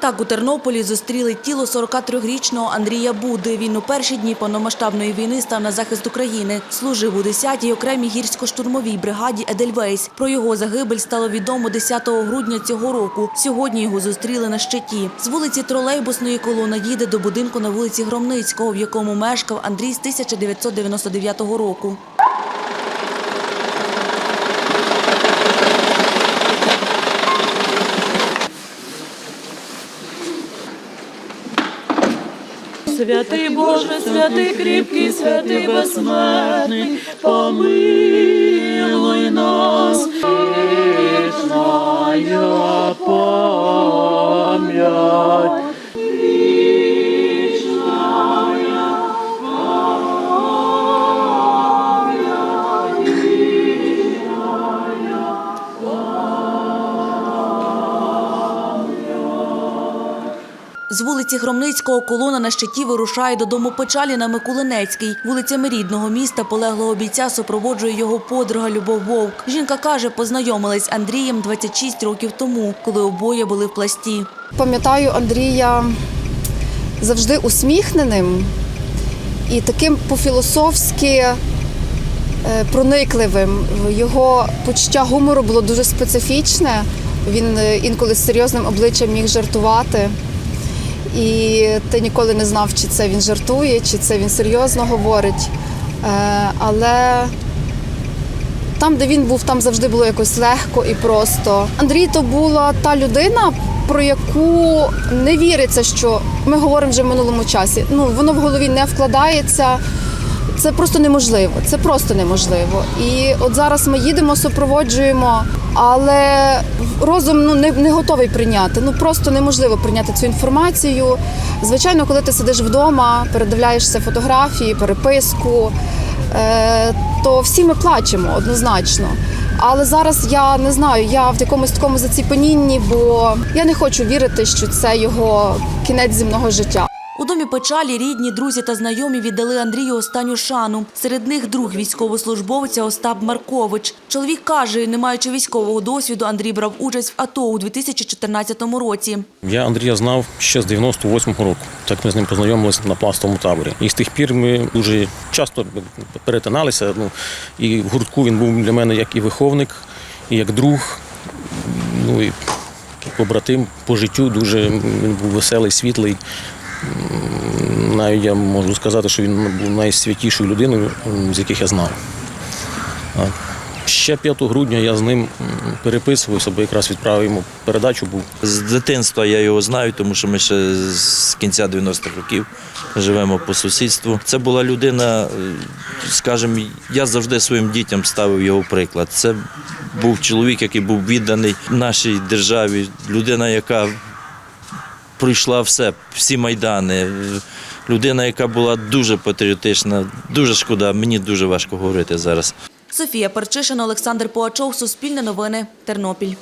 Так у Тернополі зустріли тіло 43-річного Андрія Буди. Він у перші дні повномасштабної війни став на захист України. Служив у 10-й окремій гірсько-штурмовій бригаді Едельвейс. Про його загибель стало відомо 10 грудня цього року. Сьогодні його зустріли на щиті. З вулиці тролейбусної колона їде до будинку на вулиці Громницького, в якому мешкав Андрій з 1999 року. Святий Боже, святий кріпкий, святий безсмертний, помилуй З вулиці Громницького колона на щиті вирушає додому печалі на Микулинецький. Вулицями рідного міста полеглого бійця супроводжує його подруга Любов Вовк. Жінка каже, познайомилась з Андрієм 26 років тому, коли обоє були в пласті. Пам'ятаю Андрія завжди усміхненим і таким по-філософськи е, проникливим. Його почуття гумору було дуже специфічне. Він е, інколи з серйозним обличчям міг жартувати. І ти ніколи не знав, чи це він жартує, чи це він серйозно говорить. Е, Але там, де він був, там завжди було якось легко і просто. Андрій то була та людина, про яку не віриться, що ми говоримо вже в минулому часі. Ну воно в голові не вкладається. Це просто неможливо. Це просто неможливо. І от зараз ми їдемо, супроводжуємо, але розум ну не, не готовий прийняти. Ну просто неможливо прийняти цю інформацію. Звичайно, коли ти сидиш вдома, передивляєшся фотографії, переписку, е, то всі ми плачемо однозначно. Але зараз я не знаю, я в якомусь такому заціпенінні, бо я не хочу вірити, що це його кінець земного життя. У домі печалі рідні, друзі та знайомі віддали Андрію останню шану. Серед них друг військовослужбовця Остап Маркович. Чоловік каже, не маючи військового досвіду, Андрій брав участь в АТО у 2014 році. Я Андрія знав ще з 98-го року. Так ми з ним познайомилися на пластовому таборі. І з тих пір ми дуже часто перетиналися. Ну, і в гуртку він був для мене як і виховник, і як друг, ну і побратим по життю. Дуже він був веселий, світлий. Навіть я можу сказати, що він був найсвятішою людиною, з яких я знав. Ще 5 грудня я з ним переписувався, бо якраз відправив йому передачу був. З дитинства я його знаю, тому що ми ще з кінця 90-х років живемо по сусідству. Це була людина, е, скажімо, я завжди своїм дітям ставив його приклад. Це був чоловік, який був відданий нашій державі, людина, яка пройшла все, всі майдани. Людина, яка була дуже патріотична, дуже шкода, мені дуже важко говорити зараз. Софія Перчишина, Олександр Поачов, Суспільне новини, Тернопіль.